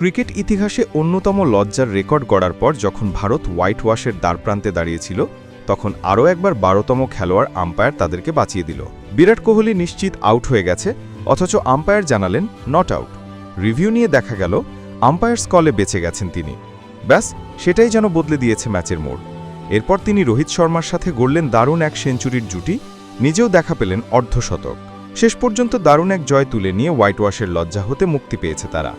Cricket ইতিহাসে অন্যতম লজ্জার রেকর্ড গড়ার পর যখন ভারত হোয়াইট ওয়াশের দ্বারপ্রান্তে দাঁড়িয়েছিল, তখন আরও একবার বারোতম খেলোয়াড় আম্পায়ার তাদেরকে বাঁচিয়ে দিল। বিরাট কোহলি নিশ্চিত আউট হয়ে গেছে, অথচ আম্পায়ার জানালেন, নট আউট। রিভিউ নিয়ে দেখা গেল আম্পায়ার্স কলে বেঁচে গেছেন তিনি। ব্যাস, সেটাই যেন বদলে দিয়েছে ম্যাচের মোড়। এরপর তিনি রোহিত শর্মার সাথে গড়লেন দারুণ এক সেঞ্চুরির জুটি, নিজেও দেখা পেলেন অর্ধশতক শেষ পর্যন্ত দারুণ এক জয় তুলে নিয়ে হোয়াইট ওয়াশের লজ্জা হতে মুক্তি পেয়েছে তারা।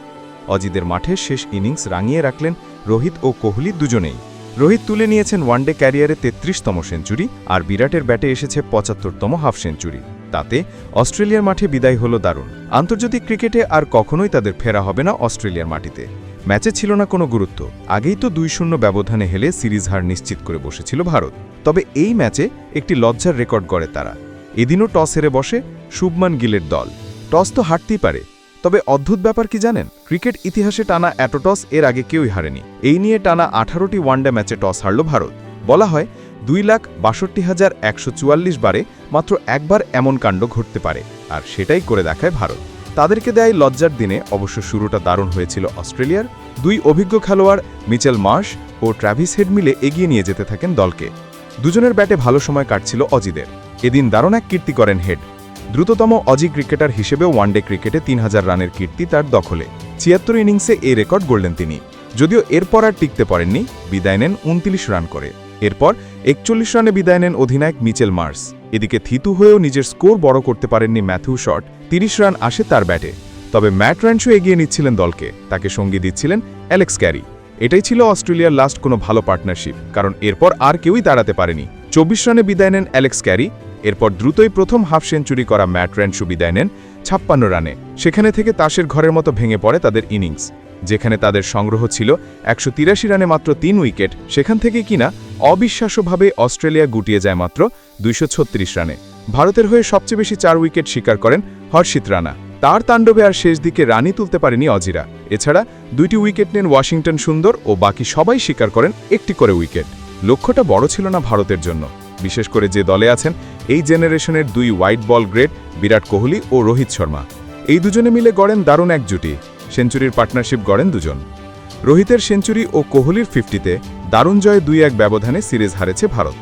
অজিদের মাঠে শেষ ইনিংস রাঙিয়ে রাখলেন রোহিত ও কোহলি দুজনেই। রোহিত তুলে নিয়েছেন ওয়ানডে ক্যারিয়ারে তেত্রিশতম সেঞ্চুরি আর বিরাটের ব্যাটে এসেছে পঁচাত্তরতম হাফ সেঞ্চুরি। তাতে অস্ট্রেলিয়ার মাঠে বিদায় হল দারুণ। আন্তর্জাতিক ক্রিকেটে আর কখনোই তাদের ফেরা হবে না অস্ট্রেলিয়ার মাটিতে। ম্যাচে ছিল না কোনো গুরুত্ব। আগেই তো দুই শূন্য ব্যবধানে হেলে সিরিজ হার নিশ্চিত করে বসেছিল ভারত। তবে এই ম্যাচে একটি লজ্জার রেকর্ড গড়ে তারা। এদিনও টস হেরে বসে শুভমান গিলের দল। টস তো হারতেই পারে। তবে অদ্ভুত ব্যাপার কি জানেন? ক্রিকেট ইতিহাসে টানা এত টস এর আগে কেউই হারেনি। এই নিয়ে টানা আঠারোটি ওয়ানডে ম্যাচে টস হারল ভারত। বলা হয়, দুই লাখ বাষট্টি হাজার একশো বারে মাত্র একবার এমন কাণ্ড ঘটতে পারে, আর সেটাই করে দেখায় ভারত। তাদেরকে দেয় লজ্জার দিনে, অবশ্য শুরুটা দারুণ হয়েছিল অস্ট্রেলিয়ার। দুই অভিজ্ঞ খেলোয়াড়, মিচেল মার্শ ও ট্র্যাভিস হেড মিলে এগিয়ে নিয়ে যেতে থাকেন দলকে। দুজনের ব্যাটে ভালো সময় কাটছিল অজিদের। এদিন দারুণ এক কীর্তি করেন হেড। দ্রুততম অজি ক্রিকেটার হিসেবেও ওয়ানডে ক্রিকেটে তিন হাজার রানের কীর্তি তার দখলে। ছিয়াত্তর ইনিংসে এই রেকর্ড গড়লেন তিনি। যদিও এরপর আর টিকতে পারেননি, বিদায় নেন উনত্রিশ রান করে। এরপর একচল্লিশ রানে বিদায় নেন অধিনায়ক মিচেল মার্স। এদিকে থিতু হয়েও নিজের স্কোর বড় করতে পারেননি ম্যাথিউ শট, তিরিশ রান আসে তার ব্যাটে। তবে ম্যাট র্যান্সও এগিয়ে নিচ্ছিলেন দলকে, তাকে সঙ্গী দিচ্ছিলেন অ্যালেক্স ক্যারি। এটাই ছিল অস্ট্রেলিয়ার লাস্ট কোনো ভালো পার্টনারশিপ, কারণ এরপর আর কেউই দাঁড়াতে পারেনি। চব্বিশ রানে বিদায় নেন অ্যালেক্স ক্যারি এরপর দ্রুতই প্রথম হাফ সেঞ্চুরি করা ম্যাট র্যান্সু বিদায় নেন ছাপ্পান্ন রানে। সেখানে থেকে তাসের ঘরের মতো ভেঙে পড়ে তাদের ইনিংস। যেখানে তাদের সংগ্রহ ছিল একশো রানে মাত্র তিন উইকেট, সেখান থেকে কিনা অবিশ্বাস্যভাবে অস্ট্রেলিয়া গুটিয়ে যায় মাত্র দুইশো রানে। ভারতের হয়ে সবচেয়ে বেশি চার উইকেট শিকার করেন হর্ষিত রানা। তার তাণ্ডবে আর শেষ দিকে রানই তুলতে পারেনি অজিরা। এছাড়া দুইটি উইকেট নেন ওয়াশিংটন সুন্দর ও বাকি সবাই স্বীকার করেন একটি করে উইকেট। লক্ষ্যটা বড় ছিল না ভারতের জন্য। বিশেষ করে যে দলে আছেন এই জেনারেশনের দুই white ball great Virat Kohli ও রোহিত শর্মা। এই দুজনে মিলে গড়েন দারুণ এক জুটি। সেঞ্চুরির পার্টনারশিপ গড়েন দুজন। রোহিতের সেঞ্চুরি ও কোহলির ফিফটিতে দারুণ জয় দুই এক ব্যবধানে সিরিজ হারেছে ভারত।